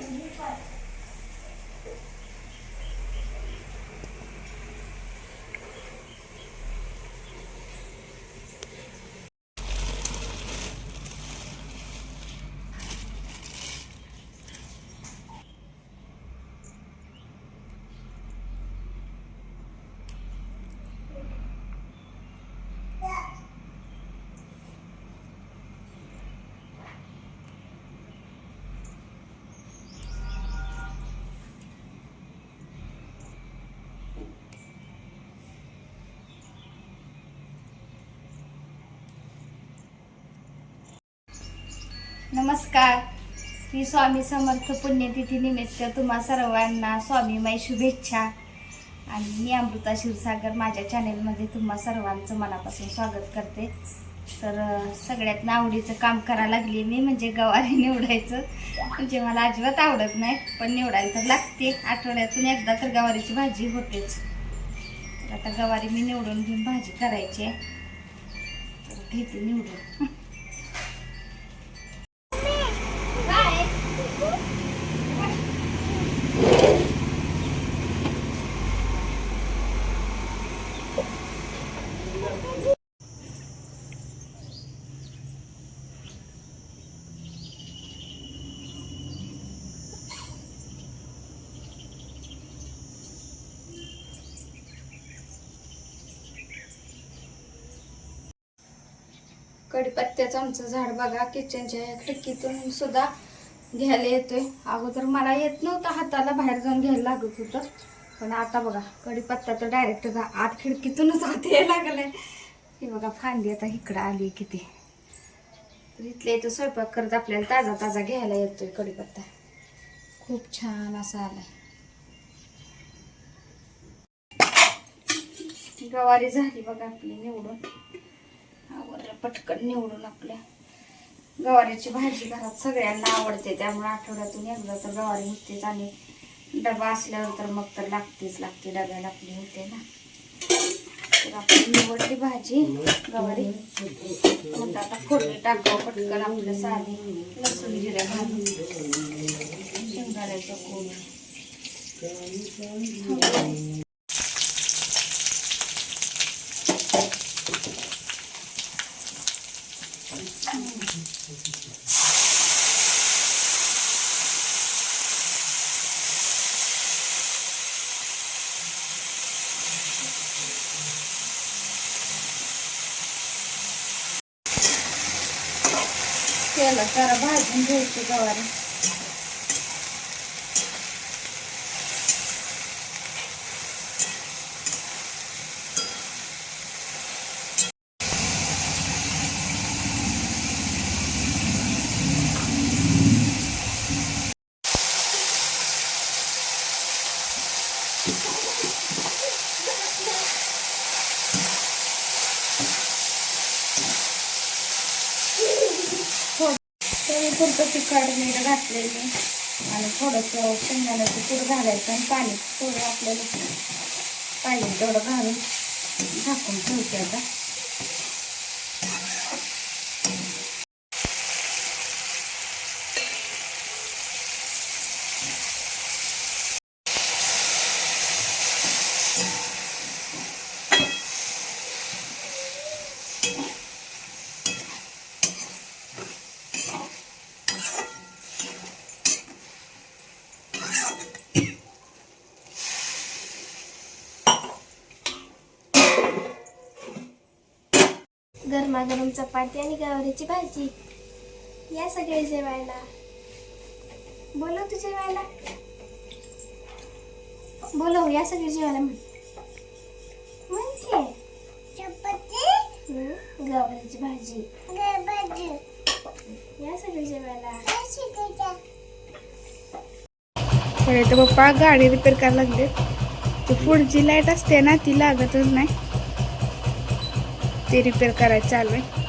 你衣服 नमस्कार. श्री स्वामी समर्थ पुण्यतिथी निमित्त तुम्हा सर्वांना स्वामीमाई शुभेच्छा. आणि मी अमृता क्षीरसागर माझ्या चॅनेलमध्ये तुम्हा सर्वांचं मनापासून स्वागत करते. तर सगळ्यात आवडीचं काम करायला लागली मी म्हणजे गवारी निवडायचं. म्हणजे मला अजिबात आवडत नाही पण निवडायला तर लागते. आठवड्यातून एकदा तर गवारीची भाजी होतेच. तर आता गवारी मी निवडून घेऊन भाजी करायची आहे. तर घेते निवडून काय कडीपत्त्याचं आमचं झाड बघा किचनच्या या खिडकीतून सुद्धा घ्यायला येतोय. अगोदर मला येत नव्हतं हाताला बाहेर जाऊन घ्यायला लागत होतं. पण आता बघा कडीपत्ता तर डायरेक्ट आत खिडकीतूनच आत यायला लागलाय. हे बघा फांदी आता इकडं आली किती. तर इथल्या इथं स्वयंपाक करत आपल्याला ताजा ताजा घ्यायला येतोय कडीपत्ता खूप छान असा आलाय. गवारी झाली बघा आपली निवडून. आवरलं पटकन निवडून आपल्या. गवारीची भाजी घरात सगळ्यांना आवडते त्यामुळे आठवड्यातून एकदा तर गवारी होतेच आणि डबा असल्यावर तर मग तर लागतेच लागते डब्याला आपली होते ना. तर आपण निवडली भाजी गवारी. मग आता फोडणी टाकावं पटकन आपलं साधी लसूण जिऱ्या भाजी शेंगदाण्याचं कोण केलं जरा भाजून घ्यायची गवारी तरी पुरतं तिखट मीठ घातलेली. आणि थोडंसं शेंगदाण्याचं कूट घालायचं आणि पाणी थोडं आपल्याला पाहिजे तेवढं घालून झाकून ठेवते आता. गरमागरम चपाती आणि गवारीची भाजी. या सगळे जेवायला. बोलव तू जेवायला. बोलव या सगळे जेवायला म्हण. म्हणते. हं, गवारीची भाजी. या सगळे जेवायला. तर पप्पा गाडी रिपेअर करायला लागले ती पुढची लाइट असते ना ती लागतच नाही. ते रिपेअर करायचं चालू आहे.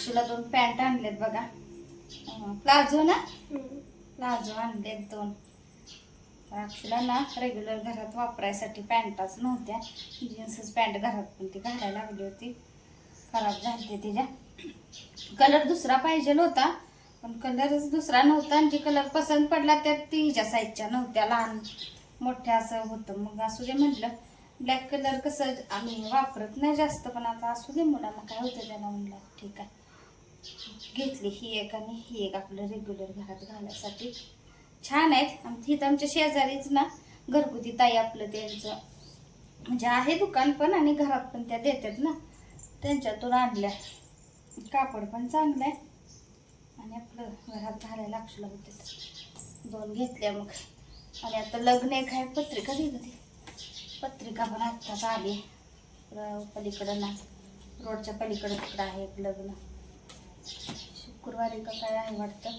अक्षूला दोन पॅन्ट आणलेत बघा. प्लाझो ना? प्लाझो आणलेत दोन. तर अक्षुला ना रेग्युलर घरात वापरायसाठी पॅन्टच नव्हत्या. जीन्सच पॅन्ट घरात पण ती घालायला लागली होती. खराब झाली तिच्या कलर दुसरा पाहिजे होता पण कलरच दुसरा नव्हता आणि जी कलर पसंत पडला त्यात ती हिच्या साईजच्या नव्हत्या. लहान मोठ्या असं होतं. मग असू दे म्हटलं ब्लॅक कलर कसं आम्ही वापरत नाही जास्त पण आता असू दे मुलांना काय होतं त्याला म्हणलं. ठीक आहे. घेतली ही एक आणि ही एक आपलं रेग्युलर घरात घालायसाठी. छान आहेत. आमच्या इथं आमच्या शेजारीच ना घरगुती ताई आपलं त्यांचं. म्हणजे आहे दुकान पण आणि घरात पण त्या देतात ना. त्यांच्यातून आणल्या. कापड पण चांगलं आहे. आणि आपलं घरात घालायला अक्षला होते. दोन घेतल्या मग. आणि आता लग्न एक आहे पत्रिका दिली होती पत्रिका पण आत्ताच आली. पलीकडं ना. रोडच्या पलीकडं तिकडं आहे एक लग्न. शुक्रवारी का काय आहे वाटतं?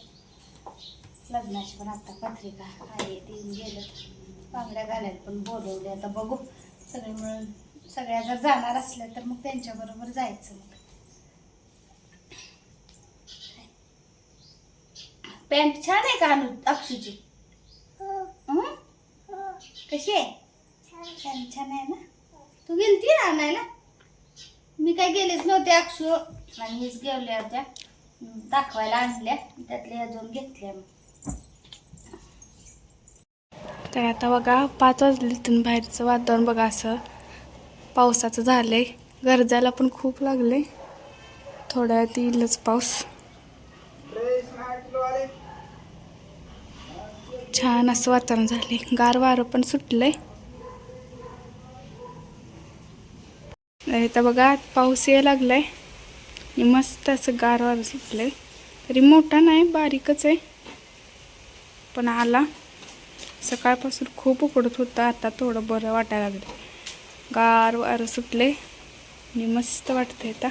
लग्नाची पण आता पत्रिका आहे ती गेलं बांगड्या घालायला पण बोलवले. आता बघू. सगळे मिळून सगळ्या जर जाणार असल्या तर मग त्यांच्याबरोबर जायचं मग. पॅन्ट छान आहे का अनु अक्षूची? हं? हो. कशी आहे? छान. छान आहे ना? तू गेलती ना आणायला मी काय गेलेच नव्हते अक्षू. आणि हेच गेवल्या होत्या. दाखवायला आणल्या. त्यातल्या अजून दोन घेतल्या तर आता बघा पाच वाजलेतून बाहेरचं वातावरण बघा असं. पावसाचं झालंय. गरजाला पण खूप लागले थोड्या वेळात येईलच पाऊस. छान असं वातावरण झाले गार वारं पण सुटलंय. तर बघा पाऊस यायला लागला आणि मस्त असं गार वारं आहे तरी मोठा नाही बारीकच आहे. पण आला. सकाळपासून खूप उकडत होतं. आता थोडं बरं वाटायला लागलं गार वारं सुटले आणि मस्त वाटतं आहे आता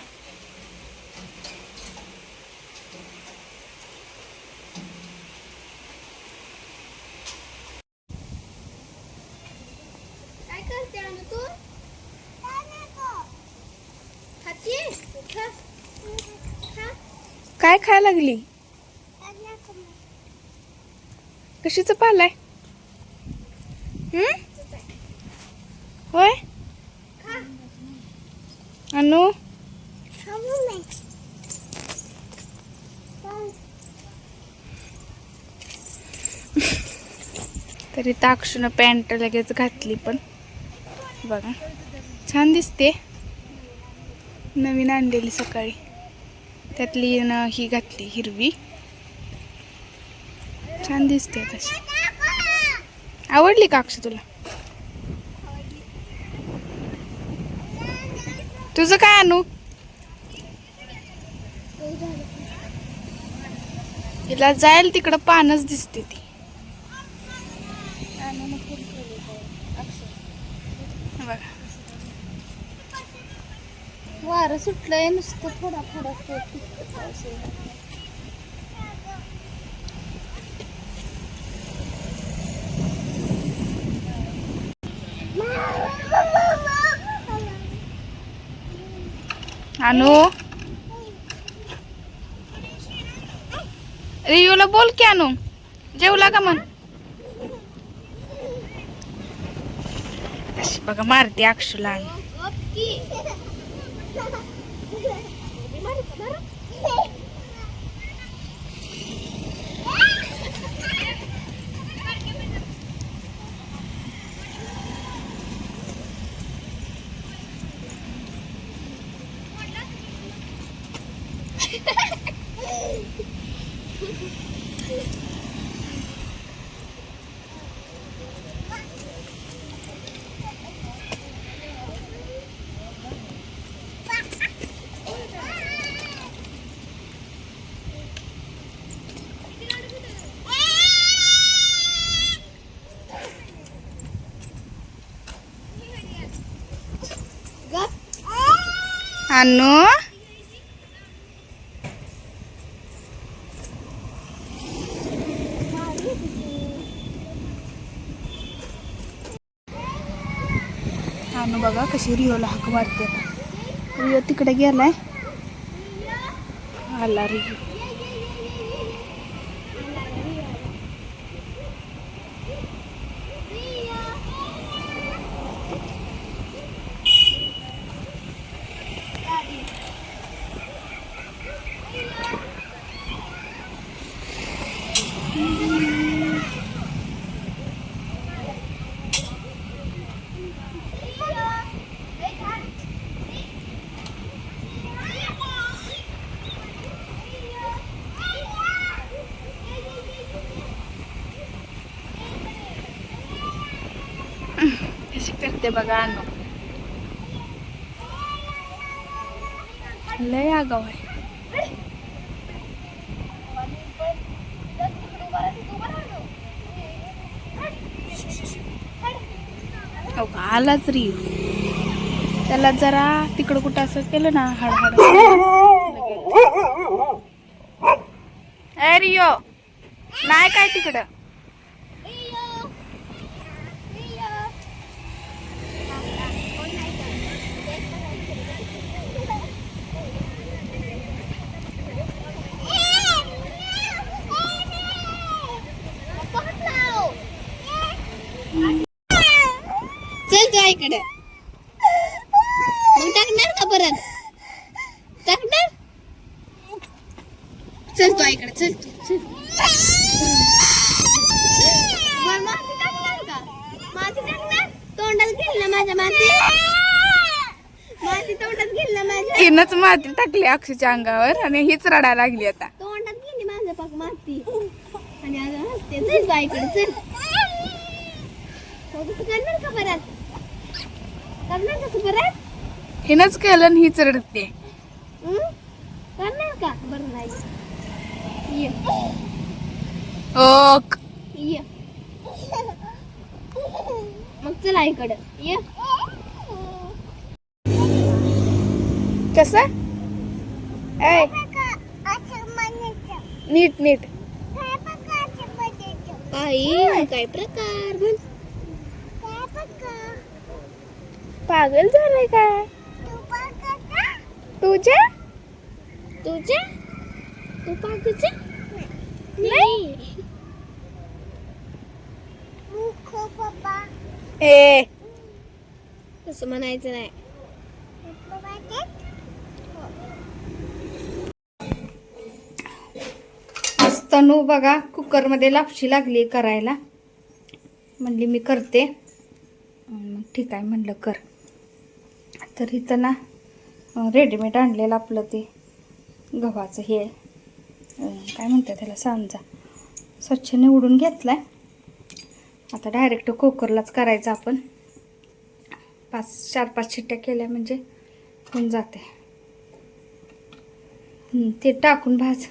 काय करते अनु तू खाती खा खा काय खायला लागली? कशीच पालाय? होय? अनु? तरी ताक्षून पॅन्ट लगेच घातली पण. बघा. छान दिसते. नवीन आणलेली सकाळी. त्यातली न ही घातली हिरवी. छान दिसते तशी. आवडली का अक्षय तुला? तुझं काय आणू तिला जाईल तिकडं पानच दिसते ती. बघा. वारं सुटलंय नुसतं थोडा थोडा आणू रियूला बोल की आणू जेवला का मग? बघा मारते अक्षुला. आणू आणू आणू बघा कशी रिओला हाक मारते आता रिओ तिकडे गेलाय आला रे कशी बघा अनु लय आगाव आहे. का, आलाच री. त्याला जरा तिकडं कुठं असं केलं ना हडहड अरे यो नाही काय तिकडं? मग टाकणार का परत? टाकणार? चल तू आईकडे चल तू चल. बरं, माती टाकणार का? माती टाकणार? तोंडात घेईल ना माझ्या माती? माती तोंडात घेईल ना माझ्या? तिनंच माती टाकली अक्षच्या अंगावर आणि हीच रडायला लागली आता. तोंडात गेली माझ्या पाक माती. आणि आज हसते. चल तू आईकडे चल. तसं करणार का परत? करणार कसं परत हिनंच केलं आणि हीच रडते हं? करणार का? बरं नाही. ये. ओक. ये. मग चल आईकडे. ये. कस? ऐ. नीट नीट. आई काय प्रकार बोल पागल झालाय काय? तुझ्या? तुझ्या? तू पाकच्या नाही. ए. तसं म्हणायचं नाही. तनू बघा कुकरमध्ये लापशी लागली करायला. म्हणली मी करते. मग ठीक आहे म्हणलं कर. तर इथं ना रेडीमेड आणलेलं आपलं ते गव्हाचं हे. काय म्हणतात त्याला सांजा. स्वच्छ निवडून घेतला आहे आता डायरेक्ट कुकरलाच करायचं आपण. पाच चार पाच शिट्ट्या केल्या म्हणजे होऊन जाते. ते टाकून भाज.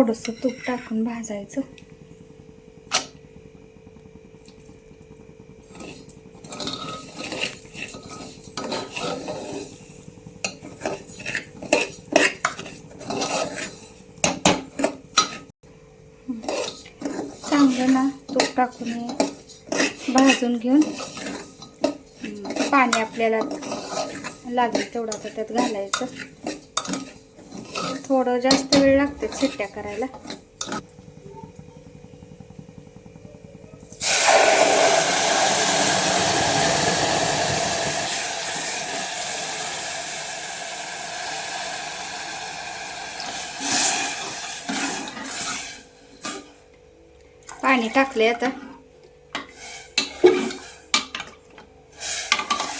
थोडंसं तूप टाकून भाजायचं. चांगलं ना तूप टाकून भाजून घेऊन पाणी आपल्याला लागेल तेवढं आता त्यात घालायचं. थोडं जास्त वेळ लागते शिट्ट्या करायला. पाणी टाकले आता.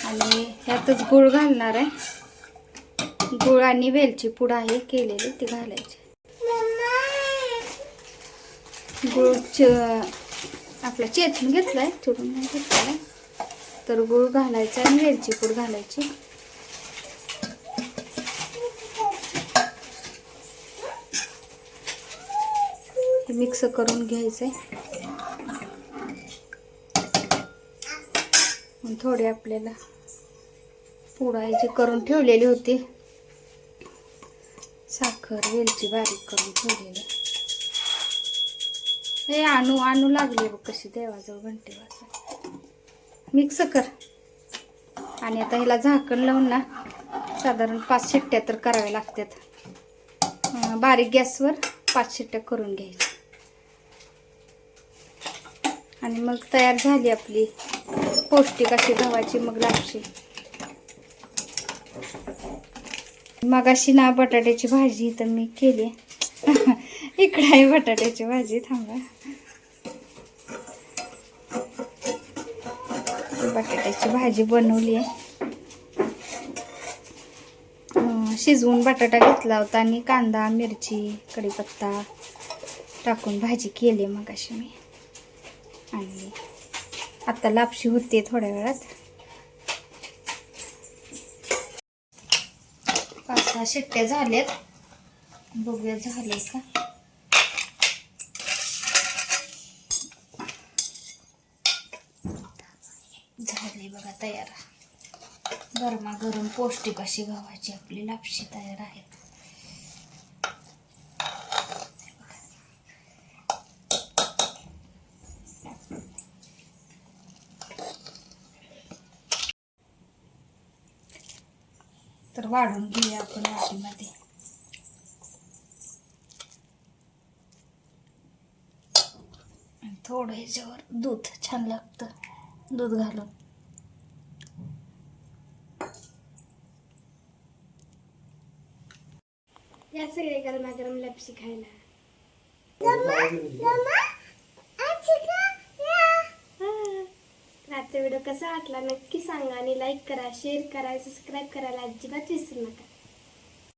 आणि ह्यातच गुळ घालणार आहे. गुळ आणि वेलची पूड आहे केलेली ती घालायची. गुळ आपला चेचून घेतलाय चुरून नाही घेतलाय. तर गुळ घालायचा आणि वेलची पूड घालायची. मिक्स करून घ्यायचंय. मग थोडी आपल्याला जी करून ठेवलेली होती. साखर वेलची बारीक करून ठेवलेलं. हे आणू आणू लागले बघ कशी देवाजवळ घंटे वाजवा मिक्स कर. आणि आता ह्याला झाकण लावून ना साधारण पाच शिट्ट्या तर कराव्या लागतात. बारीक गॅसवर पाच शिट्ट्या करून घ्यायच्या. आणि मग तयार झाली आपली पौष्टिक अशी गव्हाची मग लापशी मगाशी ना बटाट्याची भाजी तर मी केली. इकडे आहे बटाट्याची भाजी थांबा. बटाट्याची भाजी बनवली आहे. शिजवून बटाटा घेतला होता आणि कांदा मिरची कढीपत्ता टाकून भाजी केली मग अशी मी. आणि आता लापशी होते थोड्या वेळात. आता शिट्ट्या झाल्यात. बघूया झाले का? झाले बघा तयार. गरमागरम पौष्टिक अशी गव्हाची आपली लापशी तयार आहेत. तर वाढून घेऊया आपण वाटीमध्ये आणि थोडं ह्याच्यावर दूध छान लागतं. दूध घालून. या सगळे गरमागरम लपशी खायला. व्हिडिओ कसा वाटला नक्की सांगा आणि लाईक करा शेअर करा सबस्क्राईब करायला अजिबात विसरू नका.